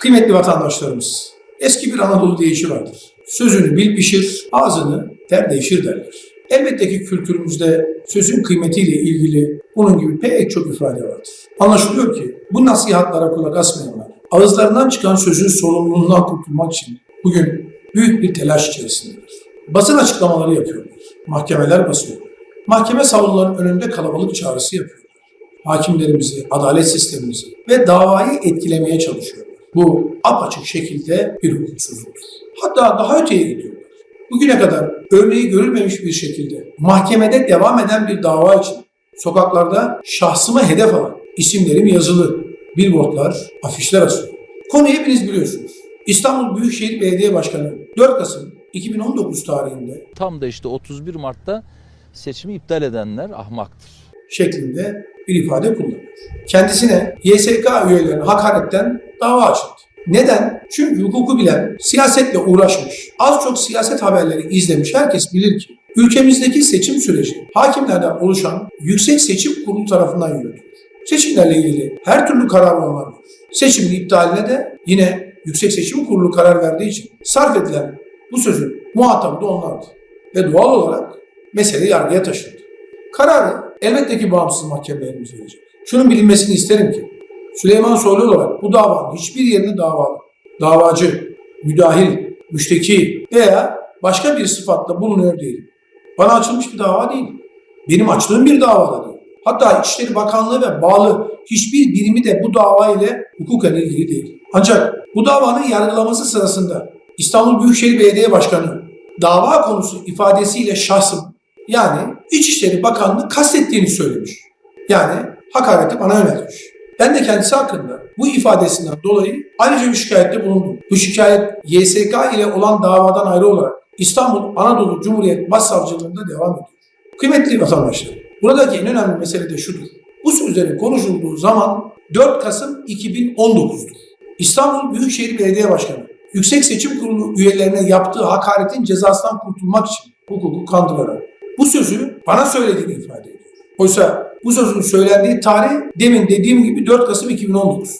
Kıymetli vatandaşlarımız, eski bir Anadolu deyişi vardır. Sözünü bil pişir, ağzını ter değişir derler. Elbette ki kültürümüzde sözün kıymetiyle ilgili bunun gibi pek çok ifade vardır. Anlaşılıyor ki bu nasihatlara kulak asmayanlar, ağızlarından çıkan sözün sorumluluğundan kurtulmak için bugün büyük bir telaş içerisindeler. Basın açıklamaları yapıyorlar, mahkemeler basıyor. Mahkeme salonlarının önünde kalabalık çağrısı yapıyorlar hakimlerimizi, adalet sistemimizi ve davayı etkilemeye çalışıyorlar. Bu apaçık şekilde bir hukuksuzluktur. Hatta daha öteye gidiyorlar. Bugüne kadar örneği görülmemiş bir şekilde mahkemede devam eden bir dava için sokaklarda şahsıma hedef alan isimlerim yazılı billboardlar, afişler asıyor. Konuyu hepiniz biliyorsunuz. İstanbul Büyükşehir Belediye Başkanı 4 Kasım 2019 tarihinde Tam da işte 31 Mart'ta seçimi iptal edenler ahmaktır. şeklinde bir ifade kullanıyor. Kendisine YSK üyelerine hakaretten dava açıldı. Neden? Çünkü hukuku bilen, siyasetle uğraşmış, az çok siyaset haberleri izlemiş herkes bilir ki ülkemizdeki seçim süreci hakimlerden oluşan Yüksek Seçim Kurulu tarafından yürütülür. Seçimlerle ilgili her türlü karar onlar verir. Seçimin iptaline de yine Yüksek Seçim Kurulu karar verdiği için sarf edilen bu sözün muhatabı da onlardı. Ve doğal olarak mesele yargıya taşındı. Kararı elbette ki bağımsız mahkemelerimiz verecek. Şunun bilinmesini isterim ki Süleyman Soylu olarak bu davanın hiçbir yerine davalı, davacı, müdahil, müşteki veya başka bir sıfatla bulunuyor değilim. Bana açılmış bir dava değil. Benim açtığım bir dava da değil. Hatta İçişleri Bakanlığı ve bağlı hiçbir birimi de bu dava ile hukuken ilgili değil. Ancak bu davanın yargılaması sırasında İstanbul Büyükşehir Belediye Başkanı dava konusu ifadesiyle şahsım yani İçişleri Bakanlığı kastettiğini söylemiş. Yani hakareti bana yöneltmiş. Ben de kendisi hakkında bu ifadesinden dolayı ayrıca bir şikayette bulundum. Bu şikayet YSK ile olan davadan ayrı olarak İstanbul Anadolu Cumhuriyet Başsavcılığında devam ediyor. Kıymetli vatandaşlar, buradaki en önemli mesele de şudur. Bu sözlerin konuşulduğu zaman 4 Kasım 2019'dur. İstanbul Büyükşehir Belediye Başkanı Yüksek Seçim Kurulu üyelerine yaptığı hakaretin cezasından kurtulmak için hukuku kandırarak bu sözü bana söylediğini ifade ediyor. Oysa bu sözün söylendiği tarih demin dediğim gibi 4 Kasım 2019.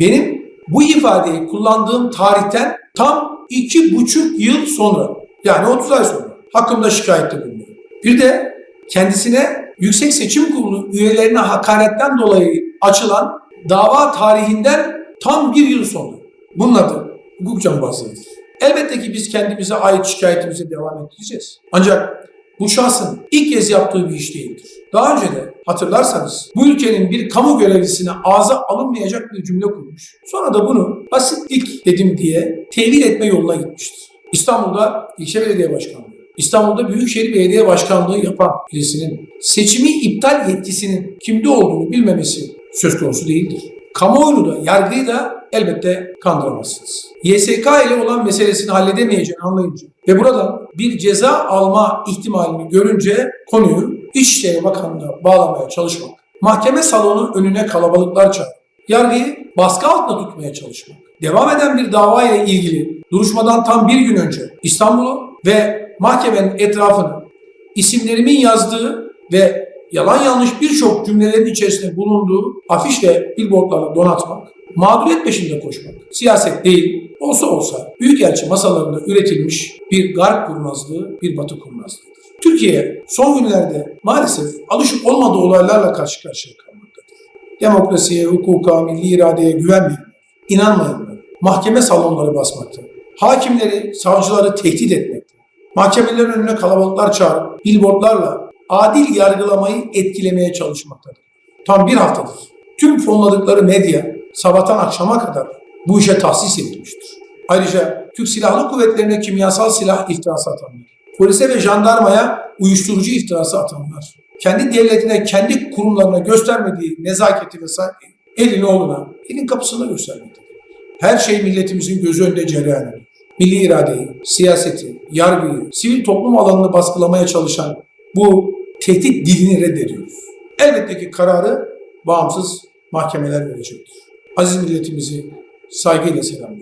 Benim bu ifadeyi kullandığım tarihten tam iki buçuk yıl sonra yani 30 ay sonra hakkımda şikayette bulunuyor. Bir de kendisine Yüksek Seçim Kurulu üyelerine hakaretten dolayı açılan dava tarihinden tam bir yıl sonra. Bunun adı hukuk cambazlığıdır. Elbette ki biz kendimize ait şikayetimize devam edeceğiz. Ancak bu şahsın ilk kez yaptığı bir iş değildir. Daha önce de hatırlarsanız bu ülkenin bir kamu görevlisine ağza alınmayacak bir cümle kurmuş. Sonra da bunu basitlik dedim diye tevil etme yoluna gitmiştir. İstanbul'da ilçe belediye başkanlığı, İstanbul'da Büyükşehir Belediye Başkanlığı yapan birisinin seçimi iptal yetkisinin kimde olduğunu bilmemesi söz konusu değildir. Kamuoyunu da yargıyı da elbette kandıramazsınız. YSK ile olan meselesini halledemeyeceğini anlayınca ve buradan bir ceza alma ihtimalini görünce konuyu İçişleri Bakanlığı'na bağlamaya çalışmak, mahkeme salonu önüne kalabalıklar çağırmak, yargıyı baskı altında tutmaya çalışmak, devam eden bir dava ile ilgili duruşmadan tam bir gün önce İstanbul'u ve mahkemenin etrafını isimlerimin yazdığı ve yalan yanlış birçok cümlelerin içerisinde bulunduğu afiş ve billboardlarla donatmak, mağduriyet peşinde koşmak, siyaset değil, olsa olsa büyükelçi masalarında üretilmiş bir garp kurnazlığı, bir batı kurnazlığıdır. Türkiye son günlerde maalesef alışık olmadığı olaylarla karşı karşıya kalmaktadır. Demokrasiye, hukuka, milli iradeye güvenmeyenler, inanmayanlar, mahkeme salonları basmakta, hakimleri, savcıları tehdit etmekte, mahkemelerin önüne kalabalıklar çağırıp billboardlarla adil yargılamayı etkilemeye çalışmaktadır. Tam bir haftadır tüm fonladıkları medya sabahtan akşama kadar bu işe tahsis edilmiştir. Ayrıca Türk Silahlı Kuvvetleri'ne kimyasal silah iftirası atanlar, polise ve jandarmaya uyuşturucu iftirası atanlar, kendi devletine, kendi kurumlarına göstermediği nezaketi ve saygıyı elini oğluna, elin kapısında göstermektedir. Her şey milletimizin gözü önünde cereyan. Milli iradeyi, siyaseti, yargıyı, sivil toplum alanını baskılamaya çalışan bu tehdit dilini reddediyoruz. Elbette ki kararı bağımsız mahkemeler verecektir. Aziz milletimizi saygıyla selamlıyorum.